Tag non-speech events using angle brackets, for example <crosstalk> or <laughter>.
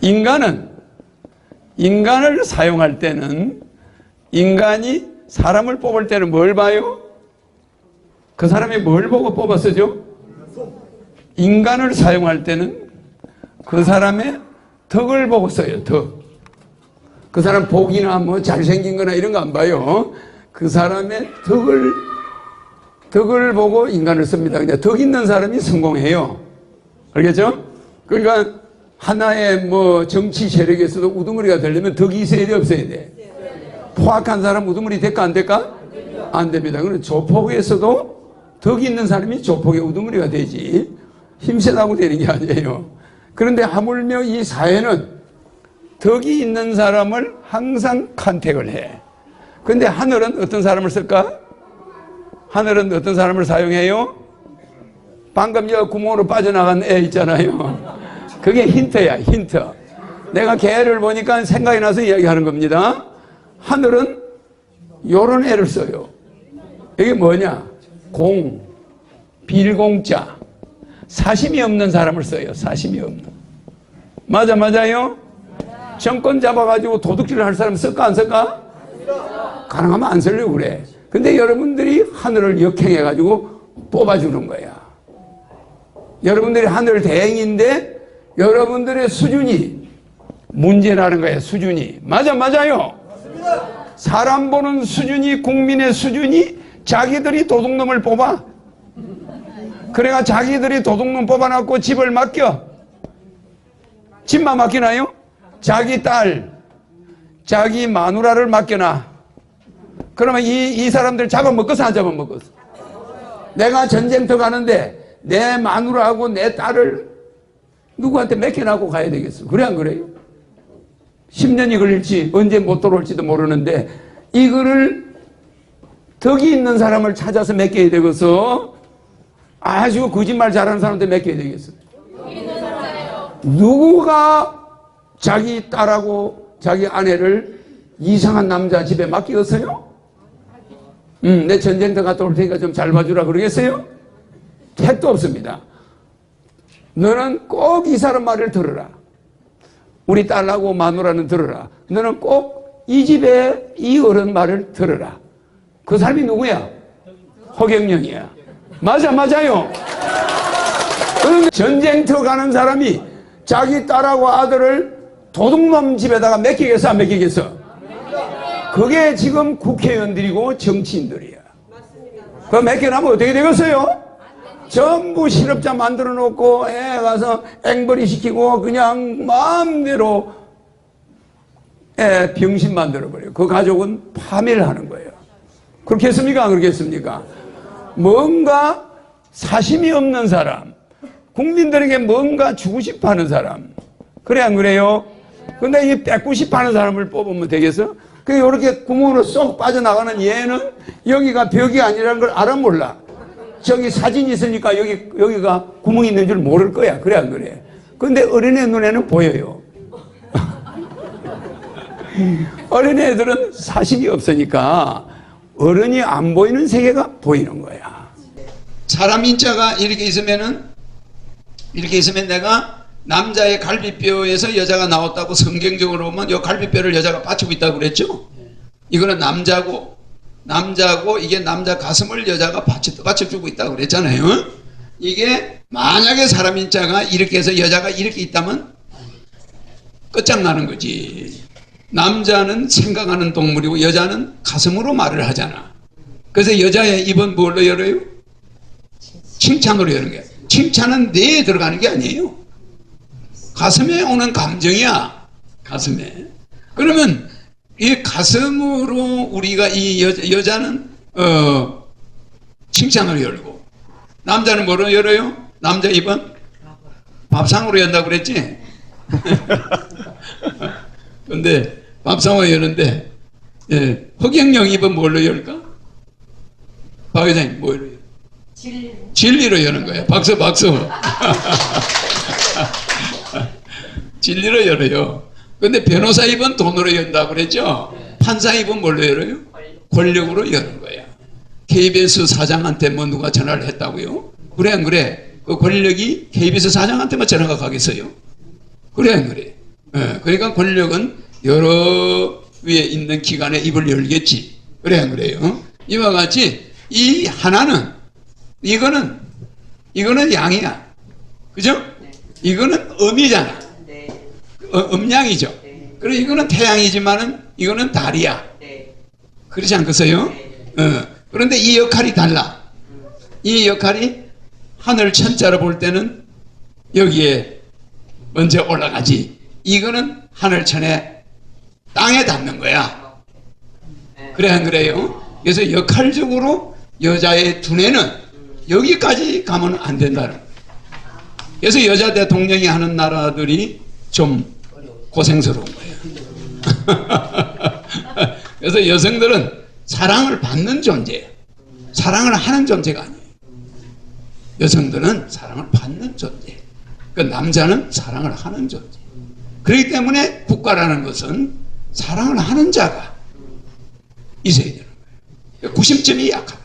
인간은 인간을 사용할 때는 인간이 사람을 뽑을 때는 뭘 봐요? 그 사람이 뭘 보고 뽑았어죠? 인간을 사용할 때는 그 사람의 덕을 보고 써요, 덕. 그 사람 복이나 뭐 잘생긴 거나 이런 거 안 봐요. 그 사람의 덕을, 덕을 보고 인간을 씁니다. 그냥 덕 있는 사람이 성공해요. 알겠죠? 그러니까 하나의 뭐 정치 세력에서도 우두머리가 되려면 덕이 있어야 돼, 없어야 돼? 포악한 사람 우두머리 될까, 안 될까? 안 됩니다. 그럼 조폭에서도 덕이 있는 사람이 조폭의 우두머리가 되지. 힘세다고 되는 게 아니에요. 그런데 하물며 이 사회는 덕이 있는 사람을 항상 컨택을 해. 근데 하늘은 어떤 사람을 쓸까? 하늘은 어떤 사람을 사용해요? 방금 여 구멍으로 빠져나간 애 있잖아요. 그게 힌트야, 힌트. 내가 개를 보니까 생각이 나서 이야기하는 겁니다. 하늘은 요런 애를 써요. 이게 뭐냐? 공, 빌공자. 사심이 없는 사람을 써요. 사심이 없는. 맞아, 맞아요? 정권 잡아가지고 도둑질을 할 사람 쓸까, 안 쓸까? 가능하면 안 쓰려고 그래. 근데 여러분들이 하늘을 역행해가지고 뽑아주는 거야. 여러분들이 하늘 대행인데 여러분들의 수준이 문제라는 거예요, 수준이. 맞아, 맞아요. 사람 보는 수준이, 국민의 수준이 자기들이 도둑놈을 뽑아. 그래가 자기들이 도둑놈 뽑아놨고 집을 맡겨. 집만 맡기나요? 자기 딸, 자기 마누라를 맡겨놔. 그러면 이, 이 사람들 잡아먹었어, 안 잡아먹었어? 내가 전쟁터 가는데 내 마누라하고 내 딸을 누구한테 맡겨놔고 가야 되겠어. 그래, 안 그래요? 10년이 걸릴지 언제 못 돌아올지도 모르는데 이거를 덕이 있는 사람을 찾아서 맡겨야 되겠어. 아주 거짓말 잘하는 사람한테 맡겨야 되겠어. 누구가 자기 딸하고 자기 아내를 이상한 남자 집에 맡기겠어요? 음, 내 전쟁터 갔다 올 테니까 좀 잘 봐주라 그러겠어요? 택도 없습니다. 너는 꼭 이 사람 말을 들어라. 우리 딸하고 마누라는 들어라. 너는 꼭 이 집에 이 어른 말을 들어라. 그 사람이 누구야? 허경영이야. 맞아, 맞아요. 그런데 전쟁터 가는 사람이 자기 딸하고 아들을 도둑놈 집에다가 맡기겠어, 안 맡기겠어? 그게 지금 국회의원들이고 정치인들이야. 그거 맡겨놓으면 어떻게 되겠어요? 전부 실업자 만들어 놓고 애 가서 앵벌이 시키고 그냥 마음대로 애 병신 만들어 버려요. 그 가족은 파멸을 하는 거예요. 그렇겠습니까? 안 그렇겠습니까? 뭔가 사심이 없는 사람, 국민들에게 뭔가 주고 싶어 하는 사람. 그래, 안 그래요? 근데 이 뺏고 싶어 하는 사람을 뽑으면 되겠어? 그, 이렇게 구멍으로 쏙 빠져나가는 얘는 여기가 벽이 아니라는 걸 알아 몰라. 저기 사진이 있으니까 여기, 여기가 구멍이 있는 줄 모를 거야. 그래, 안 그래? 근데 어린애 눈에는 보여요. <laughs> 어린애들은 사심이 없으니까 어른이 안 보이는 세계가 보이는 거야. 사람 인자가 이렇게 있으면은 이렇게 있으면 내가 남자의 갈비뼈에서 여자가 나왔다고 성경적으로 보면 이 갈비뼈를 여자가 받치고 있다고 그랬죠? 이거는 남자고 남자고 이게 남자 가슴을 여자가 받쳐, 받쳐주고 있다고 그랬잖아요. 이게 만약에 사람 인자가 이렇게 해서 여자가 이렇게 있다면 끝장나는 거지. 남자는 생각하는 동물이고 여자는 가슴으로 말을 하잖아. 그래서 여자의 입은 뭘로 열어요? 칭찬으로 여는 거야. 칭찬은 뇌에 들어가는 게 아니에요. 가슴에 오는 감정이야. 가슴에. 그러면 이 가슴으로 우리가 이 여, 여자는 어 칭찬으로 열고 남자는 뭐로 열어요? 남자 입은 밥상으로 연다고 그랬지? <laughs> 근데 밥상으로 여는데 예, 허경영 입은 뭘로 열까? 박 회장님 뭐로 열? 진리로 여는 거예요. 박수 박수. <laughs> 진리로 열어요. 근데 변호사 입은 돈으로 연다고 그랬죠? 판사 입은 뭘로 열어요? 권력으로 여는 거야. KBS 사장한테 뭐 누가 전화를 했다고요? 그래 안 그래? 그 권력이 KBS 사장한테만 전화가 가겠어요? 그래 안 그래? 예, 그러니까 권력은 여러 위에 있는 기관에 입을 열겠지. 그래 안 그래요? 이와 같이 이 하나는 이거는 이거는 양이야. 그죠? 이거는 음이잖아. 네. 어, 음양이죠. 네. 그리고 이거는 태양이지만은 이거는 달이야. 네. 그렇지 않겠어요? 어, 그런데 이 역할이 달라. 이 역할이 하늘 천자로 볼 때는 여기에 먼저 올라가지. 이거는 하늘 천에 땅에 닿는 거야. 네. 그래 안 그래요? 그래서 역할적으로 여자의 두뇌는 여기까지 가면 안 된다는. 그래서 여자 대통령이 하는 나라들이 좀 고생스러운 거예요. <laughs> 그래서 여성들은 사랑을 받는 존재예요. 사랑을 하는 존재가 아니에요. 여성들은 사랑을 받는 존재. 그 남자는 사랑을 하는 존재. 그렇기 때문에 국가라는 것은 사랑을 하는 자가 있어야 되는 거예요. 구심점이 약하다.